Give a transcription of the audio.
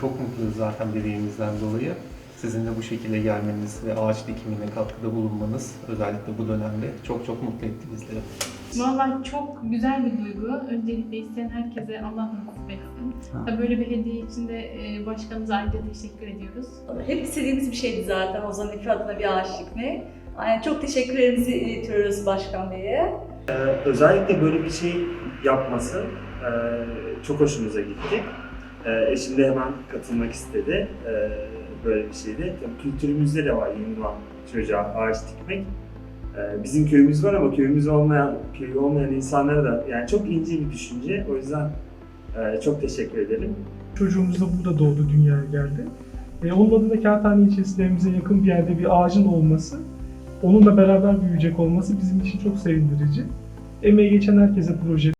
çok mutluyuz zaten bebeğimizden dolayı. Sizin de bu şekilde gelmeniz ve ağaç dikimine katkıda bulunmanız özellikle bu dönemde çok çok mutlu etti bizleri. Vallahi çok güzel bir duygu. Öncelikle isteyen herkese Allah nasip etsin. Tabii böyle bir hediye için de e, başkanımıza ayrıca teşekkür ediyoruz. Hep istediğimiz bir şeydi zaten Ozan Efe adına bir ağaç dikmek. Yani çok teşekkürlerimizi iletiyoruz Başkan Bey'e. özellikle böyle bir şey yapması e, çok hoşumuza gitti. E, eşim de hemen katılmak istedi e, böyle bir şeyde. Tabii kültürümüzde de var yeni doğan çocuğa ağaç dikmek. E, bizim köyümüz var ama köyümüz olmayan, köyü olmayan insanlara da yani çok ince bir düşünce. O yüzden e, çok teşekkür ederim. Çocuğumuz da burada doğdu, dünyaya geldi. E, adına Kağıthane ilçesinde evimize yakın bir yerde bir ağacın olması, onunla beraber büyüyecek olması bizim için çok sevindirici. Emeği geçen herkese proje